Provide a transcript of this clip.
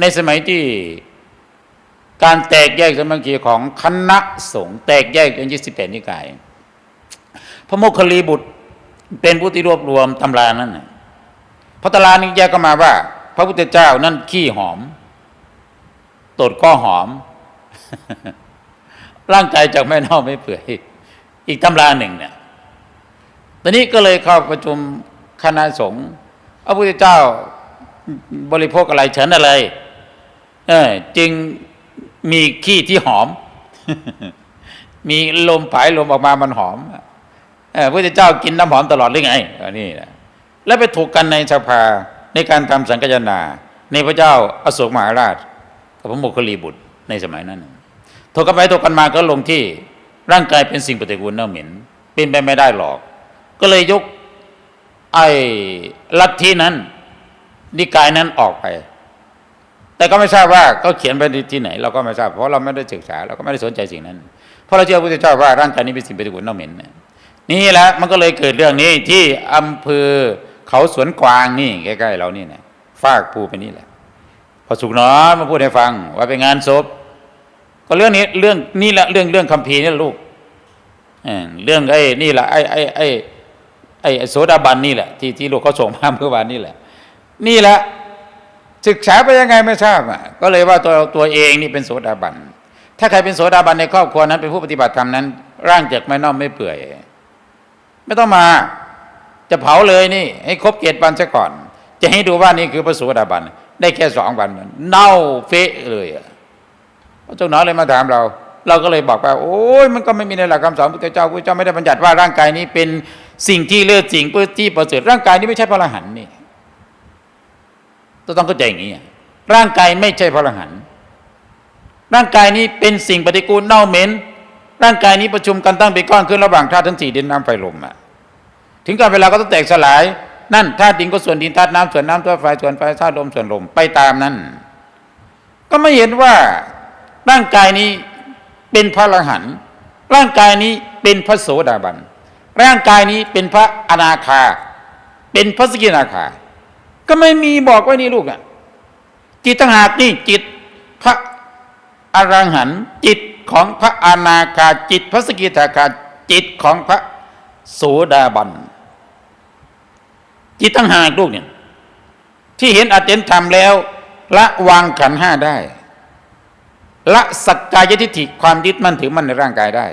ในสมัยที่การแตกแยกสมัคคีของคณะสงฆ์แตกแยกเป็นยี่สิบแปดนิกาย พระโมคคลีบุตรเป็นผู้ที่รวบรวมตำรานั้นน่ะพระตำรานี้แยกก็มาว่า พระพุทธเจ้านั่นขี้หอมตดก็หอม ร่างกายจากไม่เน่าไม่เปื่อย อีกตำราหนึ่งเนี่ย ตอนนี้ก็เลยเข้าประชุมคณะสงฆ์พระพุทธเจ้าบริโภคอะไรเฉินอะไร เออจึงมีขี้ที่หอม มีลมผายลมออกมามันหอมเออพระเจ้ากินน้ำหอมตลอดหรือไงอันนี้นะแล้วไปถูกกันในสภาในการทำสังฆยนา ในพระเจ้าอโศกมหาราชกับพระโมคคลลีบุตรในสมัยนั้นถกกันไปถกกันมาก็ลงที่ร่างกายเป็นสิ่งปฏิกูลเน่าเหม็นเป็นไปไม่ได้หรอก ก็เลยยกไอ้ลัทธินั้นนิกายนั้นออกไป แต่ก็ไม่ทราบว่าเขาเขียนไปที่ไหน เราก็ไม่ทราบเพราะเราไม่ได้ศึกษาเราก็ไม่ได้สนใจสิ่งนั้น เพราะเราเชื่อพระพุทธเจ้าว่าร่างกายนี้เป็นสิ่งปฏิกูลเน่าเหม็นนี่แหละมันก็เลยเกิดเรื่องนี้ที่อำเภอเขาสวนกวางนี่ใกล้ๆเรานี่นะฟากภูไปนี่แหละพอสุกน้อยมาพูดให้ฟัง ว่าเป็นงานศพก็เรื่องนี้เรื่องนี่แหละเรื่องเรื่องคัมภีร์นี่ลูกเออเรื่องไอ้นี่แหละไอ้ไอ้ไอ้ไอ้โสดาบันนี่แหละที่ที่ลูกเขาส่งมาเมื่อวานนี่แหละ นี่แหละ ศึกษาไปยังไงไม่ทราบอะก็เลยว่าตัวตัวเองนี่เป็นโสดาบัน ถ้าใครเป็นโสดาบันในครอบครัวนั้นเป็นผู้ปฏิบัติธรรมนั้น ร่างจากไม่น่อมไม่เปื่อย ไม่ต้องมาจะเผาเลยนี่ ให้ครบเกตวันซะก่อน จะให้ดูว่านี่คือพระโสดาบัน ได้แค่สองวันเน่าเฟะเลยอะเจ้าหนอเลยมาถามเรา เราก็เลยบอกว่า โอ้ยมันก็ไม่มีในหลักคำสอนพระเจ้าพระเจ้าไม่ได้บัญญัติว่าร่างกายนี้เป็นสิ่งที่เลือดสิ่งเพื่อที่ประเสริฐร่างกายนี้ไม่ใช่พระอรหันต์นี่ ต้องเข้าใจอย่างนี้อะร่างกายไม่ใช่พระอรหันต์ร่างกายนี้เป็นสิ่งปฏิกูลเน่าเหม็นร่างกายนี้ประชุมกันตั้งเป็นก้อนขึ้นระหว่างธาตุทั้งสี่ดินน้ำไฟลมอะถึงการเวลาก็ต้องแตกสลาย นั่นธาตุดินก็ส่วนดินธาตุน้ำส่วนน้ำธาตุไฟส่วนไฟธาตุลมส่วนลมไปตามนั้น ก็ไม่เห็นว่าร่างกายนี้เป็นพระอรหันต์ร่างกายนี้เป็นพระโสดาบัน ร่างกายนี้เป็นพระอนาคา เป็นพระสกินาคา ก็ไม่มีบอกไว้นี่ลูกอะ จิตต่างหากนี่จิตพระอรหันต์จิตของพระอนาคาจิต พระสกิทาคาจิตของพระโสดาบัน จิตต่างหากลูกเนี่ย ที่เห็นอาจเห็นธรรมแล้ว ละวางขันห้าได้ ละสักกายทิฏฐิความยึดมั่นถือมั่นในร่างกายได้